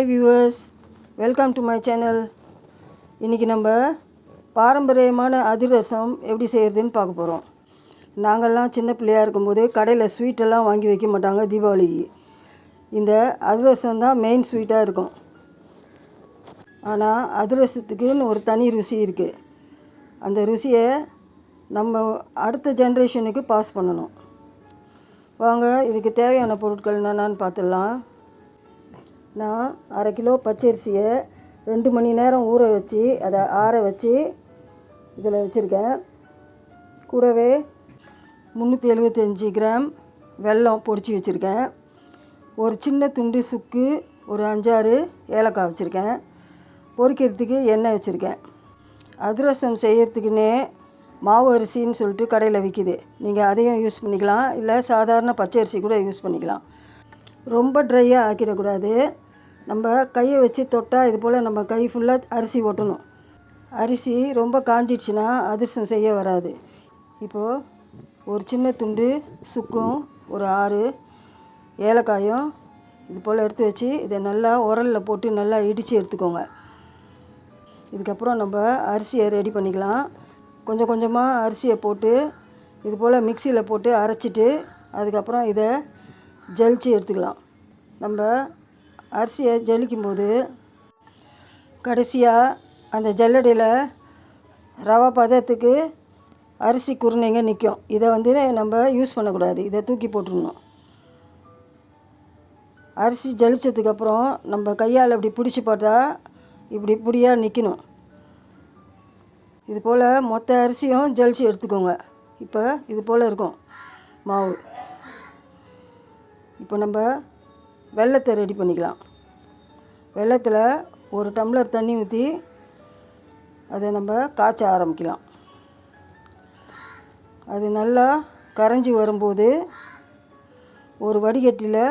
Hi viewers welcome to my channel இன்றைக்கி நம்ம பாரம்பரியமான அதிரசம் எப்படி செய்கிறதுன்னு பார்க்க போகிறோம் நாங்கள்லாம் சின்ன பிள்ளையா இருக்கும்போது கடையில் ஸ்வீட்டெல்லாம் வாங்கி வைக்க மாட்டாங்க தீபாவளிக்கு. இந்த அதிரசம் தான் மெயின் ஸ்வீட்டாக இருக்கும். ஆனால் அதிரசத்துக்குன்னு ஒரு தனி ருசி இருக்குது அந்த ருசியை நம்ம அடுத்த ஜென்ரேஷனுக்கு பாஸ் பண்ணணும். வாங்க இதுக்கு தேவையான பொருட்கள் என்னென்னு பார்த்துடலாம். நான் அரை கிலோ பச்சரிசியை ரெண்டு மணி நேரம் ஊற வச்சு அதை ஆற வச்சு இதில் வச்சுருக்கேன். கூடவே முந்நூற்றி எழுபத்தஞ்சி கிராம் வெல்லம் பொடிச்சு வச்சுருக்கேன். ஒரு சின்ன துண்டு சுக்கு ஒரு அஞ்சாறு ஏலக்காய் வச்சுருக்கேன். பொரிக்கிறதுக்கு எண்ணெய் வச்சுருக்கேன். அதிரசம் செய்கிறதுக்குன்னே மாவு அரிசின்னு சொல்லிட்டு கடையில் விற்கிது. நீங்கள் அதையும் யூஸ் பண்ணிக்கலாம். இல்லை சாதாரண பச்சரிசி கூட யூஸ் பண்ணிக்கலாம். ரொம்ப ட்ரையாக ஆக்கிடக்கூடாது. நம்ம கையை வச்சு தொட்டால் இது போல் நம்ம கை ஃபுல்லாக அரிசி ஒட்டணும் அரிசி ரொம்ப காஞ்சிடுச்சுன்னா அதிர்சம் செய்ய வராது. இப்போது ஒரு சின்ன துண்டு சுக்கும் ஒரு ஆறு ஏலக்காயும் இது போல் எடுத்து வச்சு இதை நல்லா உரலில் போட்டு நல்லா இடித்து எடுத்துக்கோங்க. இதுக்கப்புறம் நம்ம அரிசியை ரெடி பண்ணிக்கலாம். கொஞ்சம் கொஞ்சமாக அரிசியை போட்டு இது போல் மிக்சியில் போட்டு அரைச்சிட்டு அதுக்கப்புறம் இதை ஜலிச்சு எடுத்துக்கலாம். நம்ம அரிசியை ஜலிக்கும்போது கடைசியாக அந்த ஜல்லடையில் ரவா பதத்துக்கு அரிசி குருணைங்க நிற்கும் இதை வந்து நம்ம யூஸ் பண்ணக்கூடாது. இதை தூக்கி போட்டுடணும். அரிசி ஜலிச்சதுக்கப்புறம் நம்ம கையால் இப்படி பிடிச்சி பார்த்தா இப்படி இப்படியாக நிற்கணும் இது போல் மொத்த அரிசியும் ஜலிச்சு எடுத்துக்கோங்க. இப்போ இது போல் இருக்கும். மாவு. இப்போ நம்ம வெள்ளத்தை ரெடி பண்ணிக்கலாம். வெள்ளத்தில் ஒரு டம்ளர் தண்ணி ஊற்றி அதை நம்ம காய்ச்ச ஆரம்பிக்கலாம். அது நல்லா கரைஞ்சி வரும்போது ஒரு வடிகட்டியில்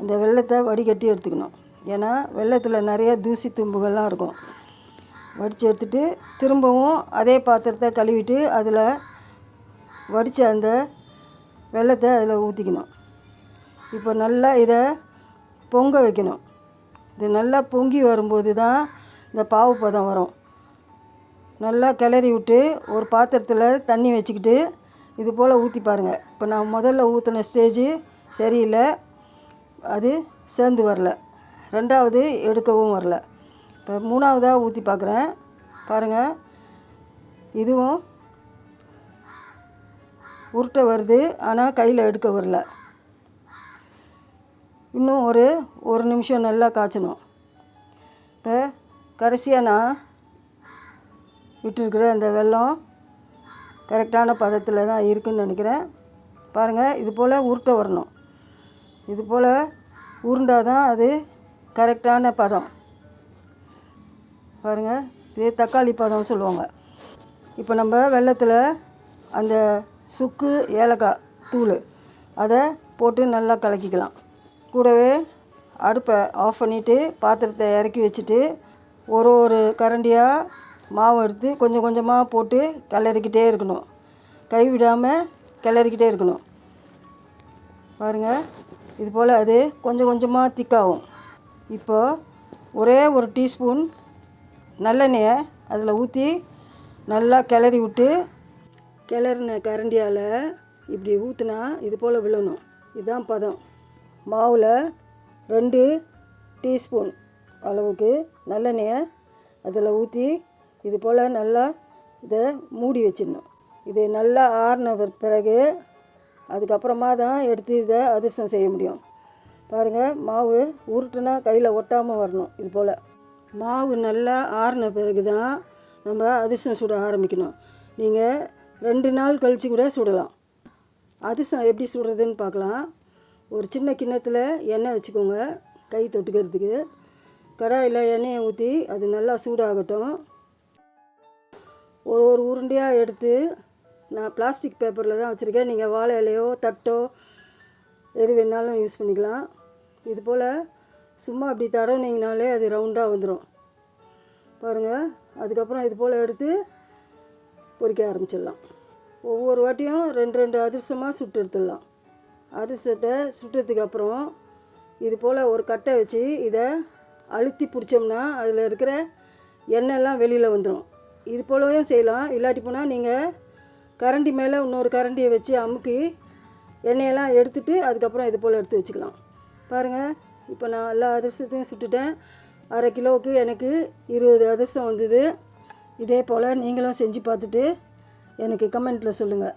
இந்த வெள்ளத்தை வடிகட்டி எடுத்துக்கணும். ஏன்னா வெள்ளத்தில் நிறைய தூசி தும்புகள்லாம் இருக்கும். வடித்து எடுத்துட்டு திரும்பவும் அதே பாத்திரத்தை கழுவிட்டு அதில் வடித்த அந்த வெள்ளத்தை அதில் ஊற்றிக்கணும் இப்போ நல்லா இதை பொங்க வைக்கணும். இது நல்லா பொங்கி வரும்போது தான் இந்த பாவு பதம் வரும். நல்லா கிளறி விட்டு ஒரு பாத்திரத்தில் தண்ணி வச்சுக்கிட்டு இது போல் ஊற்றி பாருங்கள் இப்போ நான் முதல்ல ஊற்றின ஸ்டேஜு சரியில்லை. அது சேர்ந்து வரல. ரெண்டாவது எடுக்கவும் வரல. இப்போ மூணாவதாக ஊற்றி பார்க்குறேன் பாருங்கள் இதுவும் உருட்டை வருது. ஆனால் கையில் எடுக்க வரல. இன்னும் ஒரு ஒரு நிமிஷம் நல்லா காய்ச்சணும். இப்போ கடைசியாக நான் விட்டுருக்குற அந்த வெல்லம் கரெக்டான பதத்தில் தான் இருக்குன்னு நினைக்கிறேன். பாருங்கள் இது போல் உருட்டை வரணும். இது போல் உருண்டால் தான் அது கரெக்டான பதம். பாருங்கள் இது தக்காளி பதம் சொல்லுவாங்க. இப்போ நம்ம வெள்ளத்தில் அந்த சுக்கு ஏலக்காய் தூள் அதை போட்டு நல்லா கலக்கிக்கலாம். கூடவே அடுப்பை ஆஃப் பண்ணிவிட்டு பாத்திரத்தை இறக்கி வச்சுட்டு ஒரு ஒரு கரண்டியாக மாவு எடுத்து கொஞ்சம் கொஞ்சமாக போட்டு கிளறிக்கிட்டே இருக்கணும். கை விடாமல் கிளறிக்கிட்டே இருக்கணும். பாருங்கள் இது போல் அது கொஞ்சம் கொஞ்சமாக திக்காகும் இப்போ ஒரே ஒரு டீஸ்பூன் நல்லெண்ணெயை அதில் ஊற்றி நல்லா கிளறி விட்டு கிளறின கரண்டியால் இப்படி ஊற்றுனா இது போல் விழணும். இதுதான் பதம். மாவில் ரெண்டு டீஸ்பூன் அளவுக்கு நல்லெண்ணெயை அதில் ஊற்றி இது போல் நல்லா இதை மூடி வச்சிடணும். இது நல்லா ஆறின பிறகு அதுக்கப்புறமா தான் எடுத்து இதை அதிர்ஷ்டம் செய்ய முடியும். பாருங்கள் மாவு உருட்டுனா கையில் ஒட்டாமல் வரணும் இது போல். மாவு நல்லா ஆறின பிறகு தான் நம்ம அதிர்ஷ்டம் சுட ஆரம்பிக்கணும். நீங்கள் ரெண்டு நாள் கழித்து கூட சுடலாம். அதிர்ஷ்டம் எப்படி சுடுறதுன்னு பார்க்கலாம் ஒரு சின்ன கிண்ணத்தில் எண்ணெய் வச்சுக்கோங்க கை தொட்டுக்கிறதுக்கு. கடாயில் எண்ணெயை ஊற்றி அது நல்லா சூடாகட்டும். ஒரு ஒரு உருண்டையாக எடுத்து நான் பிளாஸ்டிக் பேப்பரில் தான் வச்சுருக்கேன். நீங்கள் வாழை இலையோ தட்டோ எது வேணாலும் யூஸ் பண்ணிக்கலாம். இது போல் சும்மா அப்படி தடவுனீங்கனாலே அது ரவுண்டாக வந்துடும் பாருங்கள் அதுக்கப்புறம் இது போல் எடுத்து பொரிக்க ஆரம்பிச்சிடலாம். ஒவ்வொரு வாட்டியும் ரெண்டு ரெண்டு அதிர்சமாக சுட்டு எடுத்துடலாம். அரிசட்டை சுட்டதுக்கு அப்புறம் இது போல் ஒரு கட்டை வச்சு இதை அழுத்தி பிடிச்சோம்னா அதில் இருக்கிற எண்ணெய்லாம் வெளியில் வந்துடும் இது போலவும் செய்யலாம். இல்லாட்டி போனால் நீங்கள் கரண்டி மேலே இன்னொரு கரண்டியை வச்சு அமுக்கி எண்ணெயெல்லாம் எடுத்துட்டு அதுக்கப்புறம் இது போல் எடுத்து வச்சுக்கலாம். பாருங்கள் இப்போ நான் எல்லா அதிரசத்தையும் சுட்டுட்டேன். அரை கிலோவுக்கு எனக்கு இருபது அதிரசம் வந்தது. இதே போல் நீங்களும் செஞ்சு பார்த்துட்டு எனக்கு கமெண்ட்டில் சொல்லுங்கள்